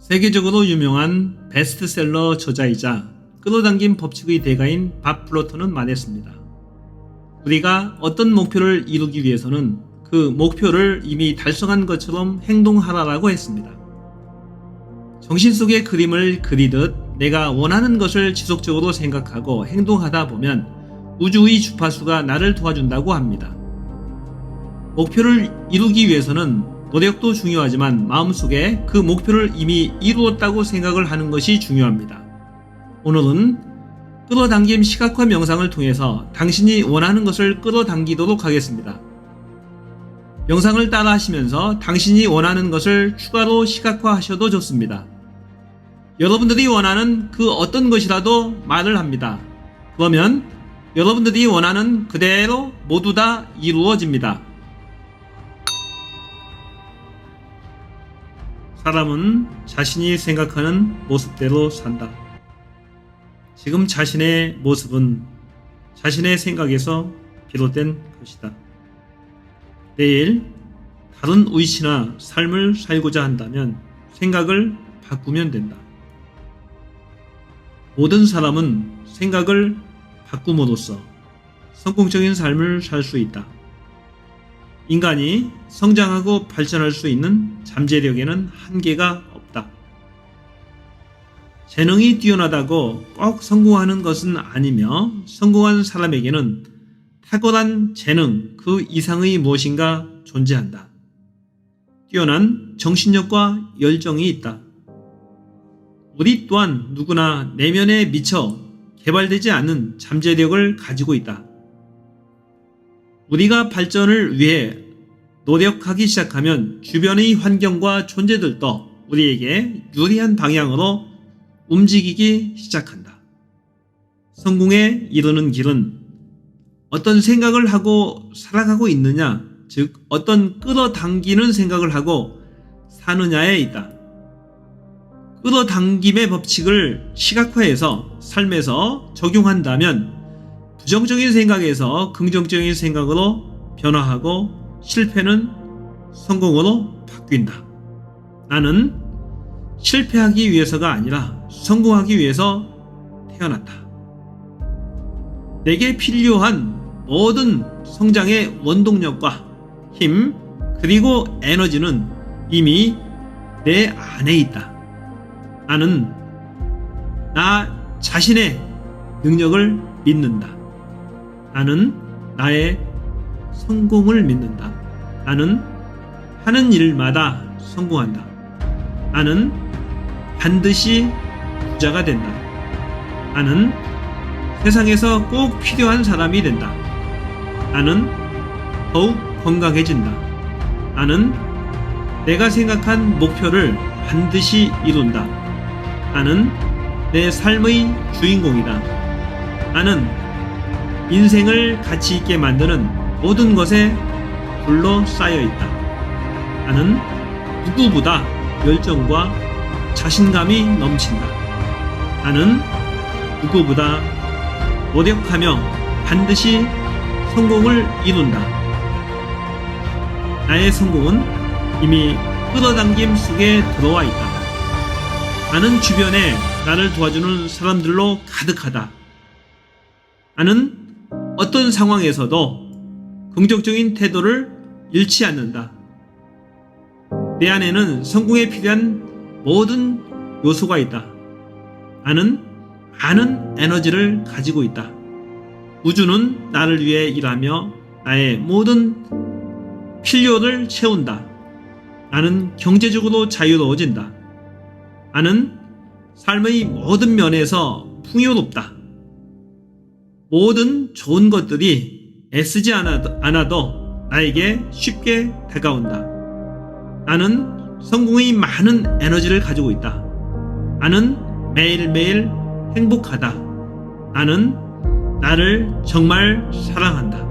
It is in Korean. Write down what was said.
세계적으로 유명한 베스트셀러 저자이자 끌어당긴 법칙의 대가인 밥 플로터는 말했습니다. 우리가 어떤 목표를 이루기 위해서는 그 목표를 이미 달성한 것처럼 행동하라라고 했습니다. 정신 속의 그림을 그리듯 내가 원하는 것을 지속적으로 생각하고 행동하다 보면 우주의 주파수가 나를 도와준다고 합니다. 목표를 이루기 위해서는 노력도 중요하지만 마음속에 그 목표를 이미 이루었다고 생각을 하는 것이 중요합니다. 오늘은 끌어당김 시각화 명상을 통해서 당신이 원하는 것을 끌어당기도록 하겠습니다. 명상을 따라 하시면서 당신이 원하는 것을 추가로 시각화 하셔도 좋습니다. 여러분들이 원하는 그 어떤 것이라도 말을 합니다. 그러면 여러분들이 원하는 그대로 모두 다 이루어집니다. 사람은 자신이 생각하는 모습대로 산다. 지금 자신의 모습은 자신의 생각에서 비롯된 것이다. 내일 다른 의시나 삶을 살고자 한다면 생각을 바꾸면 된다. 모든 사람은 생각을 바꿈으로써 성공적인 삶을 살 수 있다. 인간이 성장하고 발전할 수 있는 잠재력에는 한계가 없다. 재능이 뛰어나다고 꼭 성공하는 것은 아니며 성공한 사람에게는 탁월한 재능 그 이상의 무엇인가 존재한다. 뛰어난 정신력과 열정이 있다. 우리 또한 누구나 내면에 미쳐 개발되지 않은 잠재력을 가지고 있다. 우리가 발전을 위해 노력하기 시작하면 주변의 환경과 존재들도 우리에게 유리한 방향으로 움직이기 시작한다. 성공에 이르는 길은 어떤 생각을 하고 살아가고 있느냐, 즉, 어떤 끌어당기는 생각을 하고 사느냐에 있다. 끌어당김의 법칙을 시각화해서 삶에서 적용한다면 부정적인 생각에서 긍정적인 생각으로 변화하고 실패는 성공으로 바뀐다. 나는 실패하기 위해서가 아니라 성공하기 위해서 태어났다. 내게 필요한 모든 성장의 원동력과 힘, 그리고 에너지는 이미 내 안에 있다. 나는 나 자신의 능력을 믿는다. 나는 나의 성공을 믿는다. 나는 하는 일마다 성공한다. 나는 반드시 부자가 된다. 나는 세상에서 꼭 필요한 사람이 된다. 나는 더욱 건강해진다. 나는 내가 생각한 목표를 반드시 이룬다. 나는 내 삶의 주인공이다. 나는 인생을 가치 있게 만드는 모든 것에 둘러싸여 있다. 나는 누구보다 열정과 자신감이 넘친다. 나는 누구보다 노력하며 반드시 성공을 이룬다. 나의 성공은 이미 끌어당김 속에 들어와 있다. 나는 주변에 나를 도와주는 사람들로 가득하다. 나는 어떤 상황에서도 긍정적인 태도를 잃지 않는다. 내 안에는 성공에 필요한 모든 요소가 있다. 나는 많은 에너지를 가지고 있다. 우주는 나를 위해 일하며 나의 모든 필요를 채운다. 나는 경제적으로 자유로워진다. 나는 삶의 모든 면에서 풍요롭다. 모든 좋은 것들이 애쓰지 않아도, 나에게 쉽게 다가온다. 나는 성공의 많은 에너지를 가지고 있다. 나는 매일매일 행복하다. 나는 나를 정말 사랑한다.